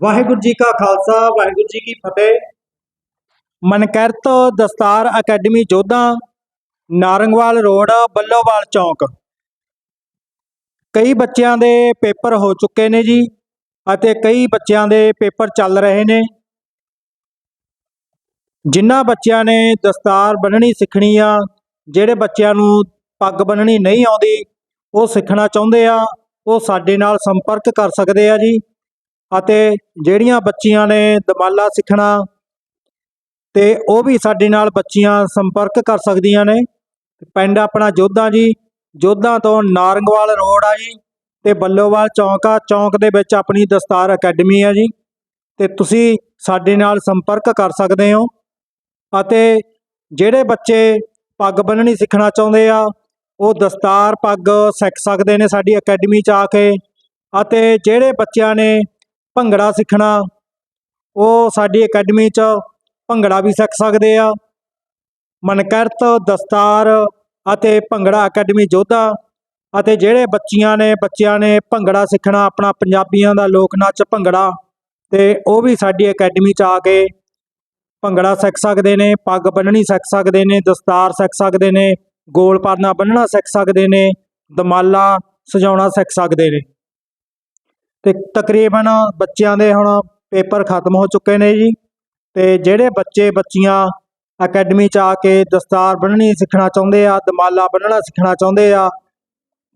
ਵਾਹਿਗੁਰੂ ਜੀ ਕਾ ਖਾਲਸਾ, ਵਾਹਿਗੁਰੂ ਜੀ ਕੀ ਫਤਿਹ। ਮਨਕਰਤ ਦਸਤਾਰ ਅਕੈਡਮੀ ਜੋਧਾ, ਨਾਰੰਗਵਾਲ ਰੋਡ, ਬੱਲੋਵਾਲ ਚੌਂਕ। ਕਈ ਬੱਚਿਆਂ ਦੇ ਪੇਪਰ ਹੋ ਚੁੱਕੇ ਨੇ ਜੀ ਅਤੇ ਕਈ ਬੱਚਿਆਂ ਦੇ ਪੇਪਰ ਚੱਲ ਰਹੇ ਨੇ। ਜਿਨ੍ਹਾਂ ਬੱਚਿਆਂ ਨੇ ਦਸਤਾਰ ਬੰਨਣੀ ਸਿੱਖਣੀ ਆ, ਜਿਹੜੇ ਬੱਚਿਆਂ ਨੂੰ ਪੱਗ ਬੰਨਣੀ ਨਹੀਂ ਆਉਂਦੀ, ਉਹ ਸਿੱਖਣਾ ਚਾਹੁੰਦੇ ਆ, ਉਹ ਸਾਡੇ ਨਾਲ ਸੰਪਰਕ ਕਰ ਸਕਦੇ ਆ ਜੀ। ਅਤੇ ਜਿਹੜੀਆਂ ਬੱਚੀਆਂ ਨੇ ਦਮਾਲਾ ਸਿੱਖਣਾ ਤੇ ਉਹ ਵੀ ਸਾਡੇ ਨਾਲ ਬੱਚੀਆਂ ਸੰਪਰਕ ਕਰ ਸਕਦੀਆਂ ਨੇ। ਪਿੰਡ ਆਪਣਾ ਜੋਧਾ ਜੀ, ਜੋਧਾ ਤੋਂ ਨਾਰੰਗਵਾਲ ਰੋਡ ਆ ਜੀ ਤੇ ਬੱਲੋਵਾਲ ਚੌਂਕ ਆ, ਚੌਂਕ ਦੇ ਵਿੱਚ ਆਪਣੀ ਦਸਤਾਰ ਅਕੈਡਮੀ ਆ ਜੀ ਤੇ ਤੁਸੀਂ ਸਾਡੇ ਨਾਲ ਸੰਪਰਕ ਕਰ ਸਕਦੇ ਹੋ ਅਤੇ ਜਿਹੜੇ ਬੱਚੇ ਪੱਗ ਬੰਨਣੀ ਸਿੱਖਣਾ ਚਾਹੁੰਦੇ ਆ, ਉਹ ਦਸਤਾਰ ਪੱਗ ਸਿੱਖ ਸਕਦੇ ਨੇ ਸਾਡੀ ਅਕੈਡਮੀ ਚ ਆ ਕੇ ਅਤੇ ਜਿਹੜੇ ਬੱਚਿਆਂ ਨੇ ਭੰਗੜਾ ਸਿੱਖਣਾ। ਉਹ ਸਾਡੀ ਅਕੈਡਮੀ ਚ ਭੰਗੜਾ ਵੀ ਸਿੱਖ ਸਕਦੇ ਆ। ਮਨਕਰਤ, ਦਸਤਾਰ ਅਤੇ ਭੰਗੜਾ ਅਕੈਡਮੀ ਜੋਧਾ ਅਤੇ ਜਿਹੜੇ ਬੱਚੀਆਂ ਨੇ, ਬੱਚਿਆਂ ਨੇ ਭੰਗੜਾ ਸਿੱਖਣਾ, ਆਪਣਾ ਪੰਜਾਬੀਆਂ ਦਾ ਲੋਕ ਨਾਚ ਭੰਗੜਾ ਤੇ ਉਹ ਵੀ ਸਾਡੀ ਅਕੈਡਮੀ ਚ ਆ ਕੇ ਭੰਗੜਾ ਸਿੱਖ ਸਕਦੇ ਨੇ, ਪੱਗ ਬੰਨਣੀ ਸਿੱਖ ਸਕਦੇ ਨੇ, ਦਸਤਾਰ ਸਿੱਖ ਸਕਦੇ ਨੇ, ਗੋਲ ਪਰਨਾ ਬੰਨਣਾ ਸਿੱਖ ਸਕਦੇ ਨੇ, ਦਮਾਲਾ ਸਜਾਉਣਾ ਸਿੱਖ ਸਕਦੇ ਨੇ। ਤੇ ਤਕਰੀਬਨ ਬੱਚਿਆਂ ਦੇ ਹੁਣ ਪੇਪਰ ਖਤਮ ਹੋ ਚੁੱਕੇ ਨੇ ਜੀ। ਤੇ ਜਿਹੜੇ ਬੱਚੇ ਬੱਚੀਆਂ ਅਕੈਡਮੀ ਚ ਆ ਕੇ ਦਸਤਾਰ ਬੰਨਣੀ ਸਿੱਖਣਾ ਚਾਹੁੰਦੇ ਆ, ਦਮਾਲਾ ਬੰਨਣਾ ਸਿੱਖਣਾ ਚਾਹੁੰਦੇ ਆ,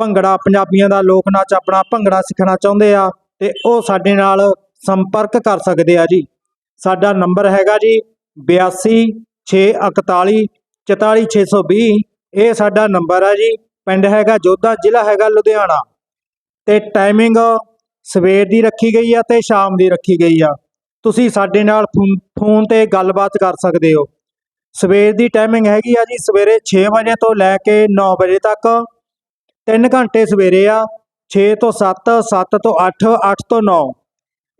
ਭੰਗੜਾ ਪੰਜਾਬੀਆਂ ਦਾ ਲੋਕ ਨਾਚ ਆਪਣਾ ਭੰਗੜਾ ਸਿੱਖਣਾ ਚਾਹੁੰਦੇ ਆ, ਤੇ ਉਹ ਸਾਡੇ ਨਾਲ ਸੰਪਰਕ ਕਰ ਸਕਦੇ ਆ ਜੀ। ਸਾਡਾ ਨੰਬਰ ਹੈਗਾ ਜੀ 8261 44620 ਇਹ ਸਾਡਾ ਨੰਬਰ ਹੈ ਜੀ। ਪਿੰਡ ਹੈਗਾ ਜੋਧਾ, ਜ਼ਿਲ੍ਹਾ ਹੈਗਾ ਲੁਧਿਆਣਾ। ਤੇ ਟਾਈਮਿੰਗ ਸਵੇਰ ਦੀ ਰੱਖੀ ਗਈ ਆ ਤੇ ਸ਼ਾਮ ਦੀ ਰੱਖੀ ਗਈ ਆ। ਤੁਸੀਂ ਸਾਡੇ ਨਾਲ ਫੋਨ- ਫੋਨ ਤੇ ਗੱਲਬਾਤ ਕਰ ਸਕਦੇ ਹੋ। ਸਵੇਰ ਦੀ ਟਾਈਮਿੰਗ ਹੈਗੀ ਆ ਜੀ ਸਵੇਰੇ 6 ਵਜੇ ਤੋਂ ਲੈ ਕੇ 9 ਵਜੇ ਤੱਕ। 3 ਘੰਟੇ ਸਵੇਰੇ ਆ 6 ਤੋਂ 7 7 ਤੋਂ 8 8 ਤੋਂ 9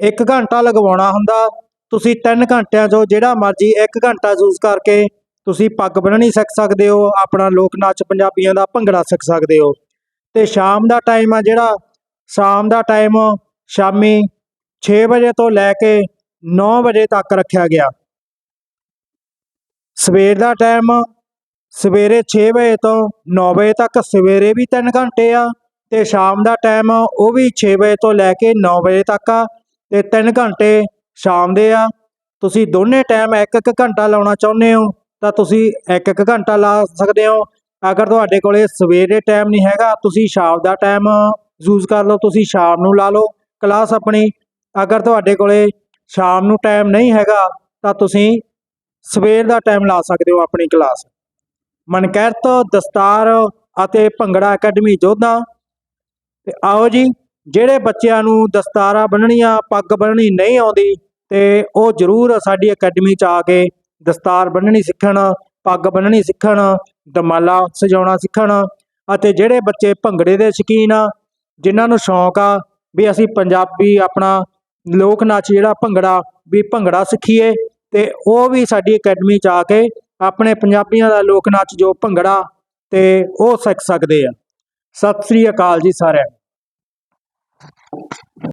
1 ਘੰਟਾ ਲਗਵਾਉਣਾ ਹੁੰਦਾ। ਤੁਸੀਂ 3 ਘੰਟਿਆਂ 'ਚੋਂ ਜਿਹੜਾ ਮਰਜ਼ੀ 1 ਘੰਟਾ ਯੂਜ਼ ਕਰਕੇ ਤੁਸੀਂ ਪੱਗ ਬੰਨਣੀ ਸਿੱਖ ਸਕਦੇ ਹੋ, ਆਪਣਾ ਲੋਕ ਨਾਚ ਪੰਜਾਬੀਆਂ ਦਾ ਭੰਗੜਾ ਸਿੱਖ ਸਕਦੇ ਹੋ। ਤੇ ਸ਼ਾਮ ਦਾ ਟਾਈਮ ਆ ਜਿਹੜਾ ਸ਼ਾਮ ਦਾ ਟਾਈਮ ਸ਼ਾਮੀ 6 ਵਜੇ ਤੋਂ ਲੈ ਕੇ 9 ਵਜੇ ਤੱਕ ਰੱਖਿਆ ਗਿਆ। ਸਵੇਰ ਦਾ ਟਾਈਮ ਸਵੇਰੇ 6 ਵਜੇ ਤੋਂ 9 ਵਜੇ ਤੱਕ, ਸਵੇਰੇ ਵੀ 3 ਘੰਟੇ ਆ ਤੇ ਸ਼ਾਮ ਦਾ ਟਾਈਮ ਉਹ ਵੀ 6 ਵਜੇ ਤੋਂ ਲੈ ਕੇ 9 ਵਜੇ ਤੱਕ ਆ ਤੇ 3 ਘੰਟੇ ਸ਼ਾਮ ਦੇ ਆ। ਤੁਸੀਂ ਦੋਨੇ ਟਾਈਮ ਇੱਕ ਇੱਕ ਘੰਟਾ ਲਾਉਣਾ ਚਾਹੁੰਦੇ ਹੋ ਤਾਂ ਤੁਸੀਂ ਇੱਕ ਇੱਕ ਘੰਟਾ ਲਾ ਸਕਦੇ ਹੋ। ਅਗਰ ਤੁਹਾਡੇ ਕੋਲੇ ਸਵੇਰੇ ਟਾਈਮ ਨਹੀਂ ਹੈਗਾ, ਤੁਸੀਂ ਸ਼ਾਮ ਦਾ ਟਾਈਮ ਯੂਜ਼ ਕਰ ਲਓ, ਤੁਸੀਂ ਸ਼ਾਮ ਨੂੰ ਲਾ ਲਓ। ਕਲਾਸ ਆਪਣੀ, ਅਗਰ ਤੁਹਾਡੇ ਕੋਲੇ ਸ਼ਾਮ ਨੂੰ ਟਾਈਮ ਨਹੀਂ ਹੈਗਾ, ਤਾਂ ਤੁਸੀਂ ਸਵੇਰ ਦਾ ਟਾਈਮ ਲਾ ਸਕਦੇ ਹੋ ਆਪਣੀ ਕਲਾਸ। ਮਨਕਰਤ, ਦਸਤਾਰ ਅਤੇ ਭੰਗੜਾ ਅਕੈਡਮੀ ਜੋਧਾ। ਤੇ ਆਓ ਜੀ, ਜਿਹੜੇ ਬੱਚਿਆਂ ਨੂੰ ਦਸਤਾਰਾਂ ਬੰਨਣੀਆਂ, ਪੱਗ ਬੰਨਣੀ ਨਹੀਂ ਆਉਂਦੀ, ਤੇ ਉਹ ਜ਼ਰੂਰ ਸਾਡੀ ਅਕੈਡਮੀ ਚ ਆ ਕੇ ਦਸਤਾਰ ਬੰਨਣੀ ਸਿੱਖਣ, ਪੱਗ ਬੰਨਣੀ ਸਿੱਖਣ, ਦਮਾਲਾ ਸਜਾਉਣਾ ਸਿੱਖਣ। ਅਤੇ ਜਿਹੜੇ ਬੱਚੇ ਭੰਗੜੇ ਦੇ ਸ਼ੌਕੀਨ ਆ ਜਿਨ੍ਹਾਂ ਨੂੰ ਸ਼ੌਂਕ ਆ ਵੀ ਅਸੀਂ ਪੰਜਾਬੀ ਆਪਣਾ ਲੋਕ ਨਾਚ ਜਿਹੜਾ ਭੰਗੜਾ, ਵੀ ਭੰਗੜਾ ਸਿੱਖੀਏ ਤੇ ਉਹ ਵੀ ਸਾਡੀ ਅਕੈਡਮੀ ਚ ਆ ਕੇ ਆਪਣੇ ਪੰਜਾਬੀਆਂ ਦਾ ਲੋਕ ਨਾਚ ਜੋ ਭੰਗੜਾ ਤੇ ਉਹ ਸਿੱਖ ਸਕਦੇ ਆ। ਸਤਿ ਸ੍ਰੀ ਅਕਾਲ ਜੀ ਸਾਰਿਆਂ